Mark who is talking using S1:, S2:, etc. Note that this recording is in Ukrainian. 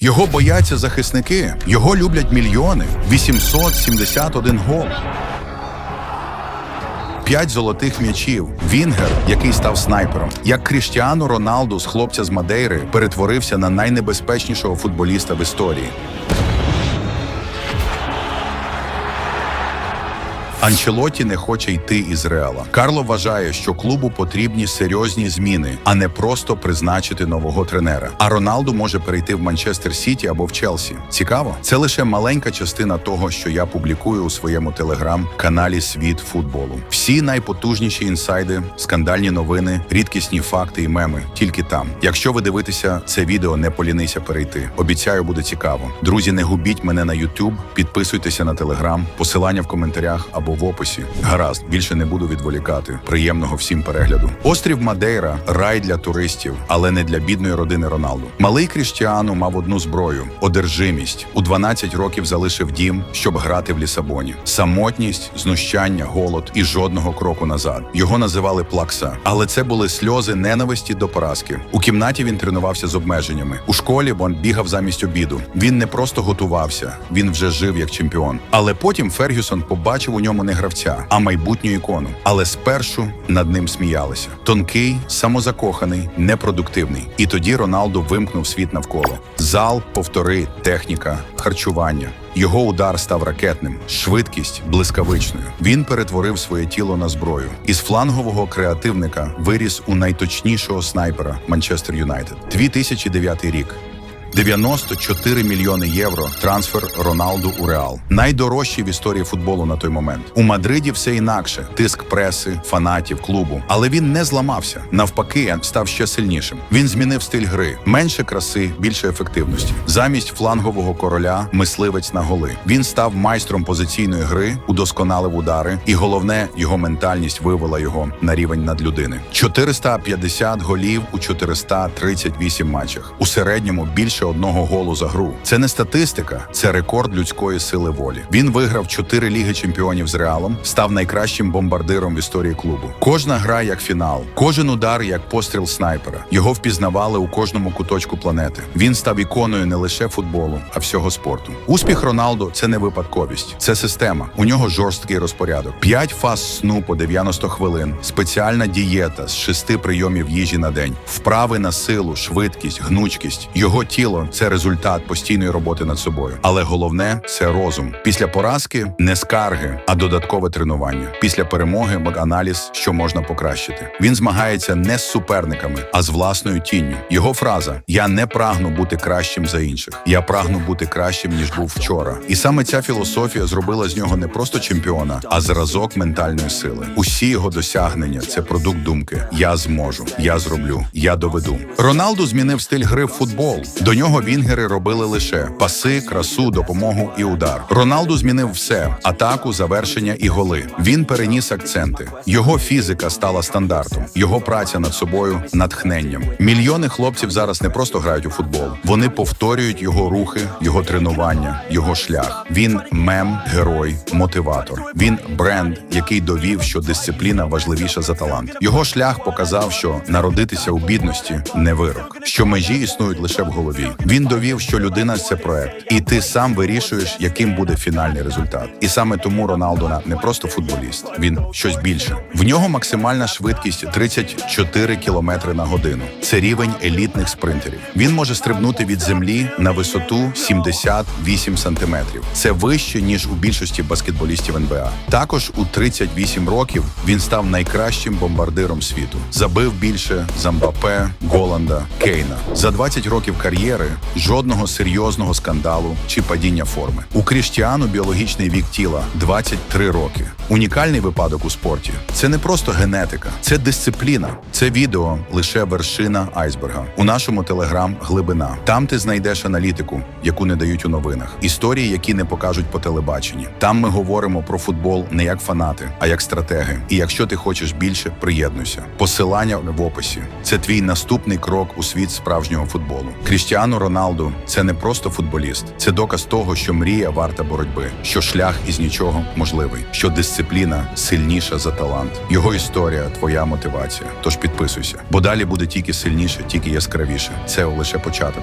S1: Його бояться захисники, його люблять мільйони. 871 гол. П'ять золотих м'ячів. Вінгер, який став снайпером. Як Кріштіану Роналду з хлопця з Мадейри перетворився на найнебезпечнішого футболіста в історії. Анчелоті не хоче йти із Реала. Карло вважає, що клубу потрібні серйозні зміни, а не просто призначити нового тренера. А Роналду може перейти в Манчестер Сіті або в Челсі. Цікаво, це лише маленька частина того, що я публікую у своєму телеграм-каналі Світ футболу. Всі найпотужніші інсайди, скандальні новини, рідкісні факти і меми тільки там. Якщо ви дивитеся це відео, не полінися перейти. Обіцяю, буде цікаво. Друзі, не губіть мене на YouTube, підписуйтеся на телеграм, посилання в коментарях або в описі. Гаразд, більше не буду відволікати. Приємного всім перегляду. Острів Мадейра рай для туристів, але не для бідної родини Роналду. Малий Кріштіану мав одну зброю одержимість. У 12 років залишив дім, щоб грати в Лісабоні. Самотність, знущання, голод і жодного кроку назад. Його називали плакса, але це були сльози ненависті до поразки. У кімнаті він тренувався з обмеженнями. У школі він бігав замість обіду. Він не просто готувався, він вже жив як чемпіон. Але потім Фергюсон побачив у ньому не гравця, а майбутню ікону. Але спершу над ним сміялися. Тонкий, самозакоханий, непродуктивний. І тоді Роналду вимкнув світ навколо. Зал, повтори, техніка, харчування. Його удар став ракетним, швидкість блискавичною. Він перетворив своє тіло на зброю. Із флангового креативника виріс у найточнішого снайпера Манчестер Юнайтед. 2009 рік. 94 мільйони євро трансфер Роналду у Реал. Найдорожчий в історії футболу на той момент. У Мадриді все інакше: тиск преси, фанатів, клубу. Але він не зламався. Навпаки, став ще сильнішим. Він змінив стиль гри: менше краси, більше ефективності. Замість флангового короля мисливець на голи. Він став майстром позиційної гри, удосконалив удари, і головне, його ментальність вивела його на рівень надлюдини. 450 голів у 438 матчах. У середньому більше одного голу за гру. Це не статистика, це рекорд людської сили волі. Він виграв чотири ліги чемпіонів з Реалом, став найкращим бомбардиром в історії клубу. Кожна гра як фінал, кожен удар як постріл снайпера. Його впізнавали у кожному куточку планети. Він став іконою не лише футболу, а всього спорту. Успіх Роналду це не випадковість, це система. У нього жорсткий розпорядок. П'ять фаз сну по 90 хвилин, спеціальна дієта з шести прийомів їжі на день, вправи на силу, швидкість, гнучкість. Його тіло це результат постійної роботи над собою. Але головне це розум. Після поразки не скарги, а додаткове тренування. Після перемоги аналіз, що можна покращити. Він змагається не з суперниками, а з власною тінню. Його фраза: Я не прагну бути кращим за інших. Я прагну бути кращим ніж був вчора. І саме ця філософія зробила з нього не просто чемпіона, а зразок ментальної сили. Усі його досягнення це продукт думки. Я зможу, я зроблю, я доведу. Роналду змінив стиль гри в футбол. До нього вінгери робили лише паси, красу, допомогу і удар. Роналду змінив все: атаку, завершення і голи. Він переніс акценти. Його фізика стала стандартом, його праця над собою натхненням. Мільйони хлопців зараз не просто грають у футбол, вони повторюють його рухи, його тренування, його шлях. Він мем, герой, мотиватор. Він бренд, який довів, що дисципліна важливіша за талант. Його шлях показав, що народитися у бідності не вирок, що межі існують лише в голові. Він довів, що людина це проект, і ти сам вирішуєш, яким буде фінальний результат. І саме тому Роналдо не просто футболіст, він щось більше. В нього максимальна швидкість 34 км на годину. Це рівень елітних спринтерів. Він може стрибнути від землі на висоту 78 сантиметрів. Це вище ніж у більшості баскетболістів НБА. Також у 38 років він став найкращим бомбардиром світу. Забив більше за Мбапе, Голанда, Кейна. За 20 років кар'єри жодного серйозного скандалу чи падіння форми. У Кріштіану біологічний вік тіла 23 роки. Унікальний випадок у спорті. Це не просто генетика, це дисципліна. Це відео лише вершина айсберга. У нашому телеграм глибина. Там ти знайдеш аналітику, яку не дають у новинах, історії, які не покажуть по телебаченні. Там ми говоримо про футбол не як фанати, а як стратеги. І якщо ти хочеш більше, приєднуйся. Посилання в описі. Це твій наступний крок у світ справжнього футболу. Кріштіану Роналду це не просто футболіст, це доказ того, що мрія варта боротьби, що шлях із нічого можливий, що дисципліна сильніша за талант. Його історія, твоя мотивація. Тож підписуйся, бо далі буде тільки сильніше, тільки яскравіше. Це лише початок.